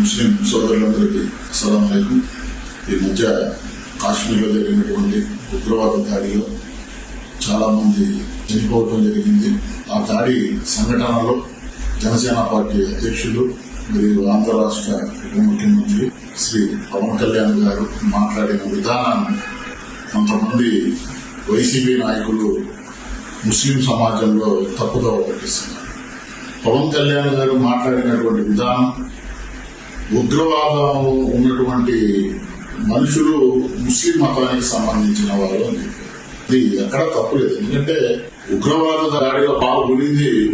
ముస్లిం సోదరులందరికీ అస్సలం అలైకుం. ఈ మధ్య కాశ్మీర్లో జరిగినటువంటి ఉగ్రవాద దాడిలో చాలా మంది చనిపోవటం జరిగింది. ఆ దాడి సంఘటనలో జనసేన పార్టీ అధ్యక్షులు మరియు ఆంధ్ర రాష్ట్ర ఉప ముఖ్యమంత్రి శ్రీ పవన్ కళ్యాణ్ గారు మాట్లాడిన విధానాన్ని కొంతమంది వైసీపీ నాయకులు ముస్లిం సమాజంలో తప్పుదోవ పట్టిస్తున్నారు. పవన్ కళ్యాణ్ గారు మాట్లాడినటువంటి విధానం ఉగ్రవాదం ఉన్నటువంటి మనుషులు ముస్లిం మతానికి సంబంధించిన వారు అని ఇది ఎక్కడ తప్పులేదు ఎందుకంటే ఉగ్రవాద దాడిలో పాల్గొనింది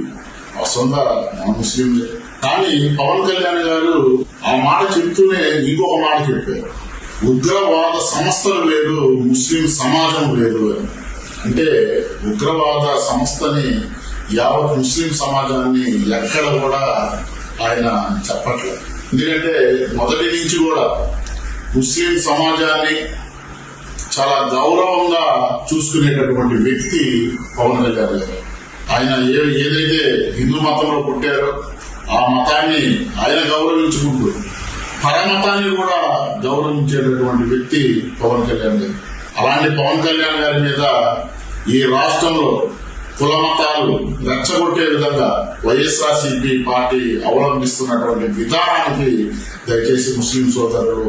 సొంత మన ముస్లింలే. కానీ పవన్ కళ్యాణ్ గారు ఆ మాట చెప్తూనే ఇంకొక మాట చెప్పారు. ఉగ్రవాద సంస్థలు లేదు ముస్లిం సమాజం లేదు అని. అంటే ఉగ్రవాద సంస్థని యావత్ ముస్లిం సమాజాన్ని ఎక్కడ కూడా ఆయన చెప్పట్లేదు. ఎందుకంటే మొదటి నుంచి కూడా ముస్లిం సమాజాన్ని చాలా గౌరవంగా చూసుకునేటటువంటి వ్యక్తి పవన్ కళ్యాణ్ గారు. ఆయన ఏ ఏదైతే హిందూ మతంలో పుట్టారో ఆ మతాన్ని ఆయన గౌరవించుకుంటూ పరమతాన్ని కూడా గౌరవించేటటువంటి వ్యక్తి పవన్ కళ్యాణ్ గారు. అలాంటి పవన్ కళ్యాణ్ గారి మీద ఈ రాష్ట్రంలో కుల మతాలు రెచ్చగొట్టే విధంగా వైఎస్ఆర్సిపి పార్టీ అవలంబిస్తున్నటువంటి విధానానికి దయచేసి ముస్లిం సోదరులు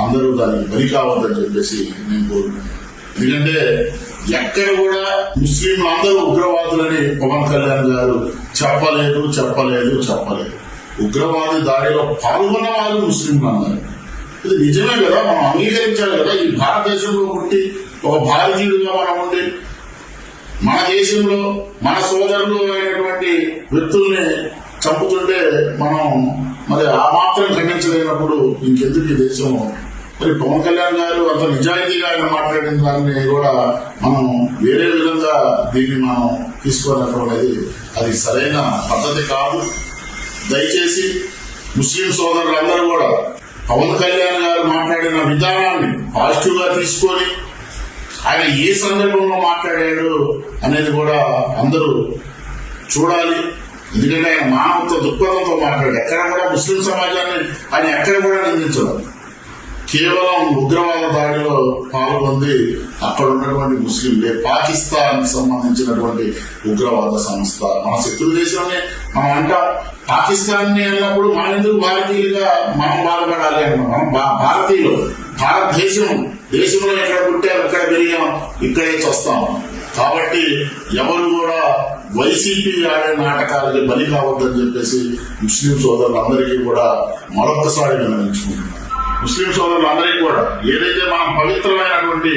అందరూ దానికి బలి కావద్దని చెప్పేసి నేను కోరుకున్నాను ఎందుకంటే ఎక్కడ కూడా ముస్లింలు అందరూ ఉగ్రవాదులని పవన్ కళ్యాణ్ గారు చెప్పలేదు చెప్పలేదు చెప్పలేదు. ఉగ్రవాది దాడిలో పాల్గొన్న వాళ్ళు ముస్లింలు అన్నారు ఇది నిజమే కదా? మనం అంగీకరించాలి కదా? ఈ భారతదేశంలో పుట్టి ఒక భారతీయుడిగా మనం ఉండి మన దేశంలో మన సోదరులు అయినటువంటి వ్యక్తుల్ని చంపుతుంటే మనం మరి ఆ మాత్రం ఖండించలేనప్పుడు ఇంకెందుకు ఈ దేశం? మరి పవన్ కళ్యాణ్ గారు అంత నిజాయితీగా ఆయన మాట్లాడిన దాన్ని కూడా మనం వేరే విధంగా దీన్ని మనం తీసుకోవడం అది సరైన పద్ధతి కాదు. దయచేసి ముస్లిం సోదరులందరూ కూడా పవన్ కళ్యాణ్ గారు మాట్లాడిన విధానాన్ని పాజిటివ్గా తీసుకొని ఆయన ఏ సందర్భంలో మాట్లాడాడు అనేది కూడా అందరూ చూడాలి. ఎందుకంటే ఆయన మానవత్వ దృక్పథంతో మాట్లాడాడు. ఎక్కడ కూడా ముస్లిం సమాజాన్ని ఆయన ఎక్కడ కూడా నిందించడం. కేవలం ఉగ్రవాద దాడిలో పాల్గొంది అక్కడ ఉన్నటువంటి ముస్లింలే. పాకిస్తాన్ సంబంధించినటువంటి ఉగ్రవాద సంస్థ. మన శత్రు దేశాన్ని మనం అంట పాకిస్తాన్ అన్నప్పుడు మన ఎందుకు భారతీయులుగా మనం బాధపడాలి అన్నాం మనం భారతీయులు భారతదేశం దేశంలో ఎక్కడ పుట్టారు? ఎక్కడ ఇక్కడే చూస్తాం. కాబట్టి ఎవరు కూడా వైసీపీ ఆడే నాటకాలకి బలి కావద్దని చెప్పేసి ముస్లిం సోదరులందరికీ కూడా మరొకసారి విన్నవించుకుంటున్నాను ముస్లిం సోదరులందరికీ కూడా ఏదైతే మనం పవిత్రమైనటువంటి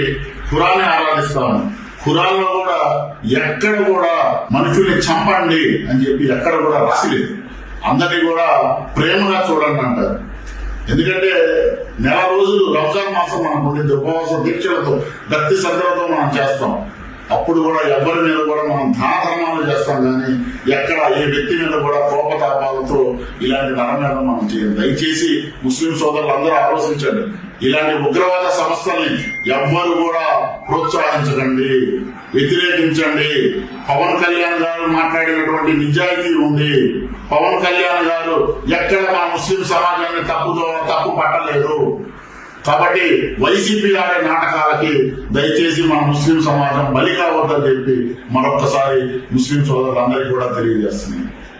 ఖురాన్ని ఆరాధిస్తామో ఖురాన్లో కూడా ఎక్కడ కూడా మనుషుల్ని చంపండి అని చెప్పి ఎక్కడ కూడా రాసిలేదు అందరినీ కూడా ప్రేమగా చూడండి అంటారు. ఎందుకంటే నెల రోజులు రంజాన్ మాసం మనం ఉండింది ఉపవాసం దీక్షలతో భక్తి శ్రద్ధలతో మనం చేస్తాం. అప్పుడు కూడా ఎవరి మీద కూడా మనం తానధర్మాలు చేస్తాం కానీ ఎక్కడ ఏ వ్యక్తి మీద కూడా కోపతాపాలతో ఇలాంటి నరమేళం మనం చేయండి దయచేసి ముస్లిం సోదరులందరూ ఆలోచించండి. ఇలాంటి ఉగ్రవాద సంస్థల్ని ఎవ్వరు కూడా ప్రోత్సహించకండి. వ్యతిరేకించండి. పవన్ కళ్యాణ్ గారు మాట్లాడినటువంటి నిజాయితీ ఉంది. పవన్ కళ్యాణ్ గారు ఎక్కడ మా ముస్లిం సమాజాన్ని తప్పుదో తప్పు పట్టలేదు కాబట్టి వైసీపీ ఆడే నాటకాలకి దయచేసి మన ముస్లిం సమాజం బలి కావద్దని చెప్పి మరొక్కసారి ముస్లిం సోదరులందరికీ కూడా తెలియజేస్తున్నాయి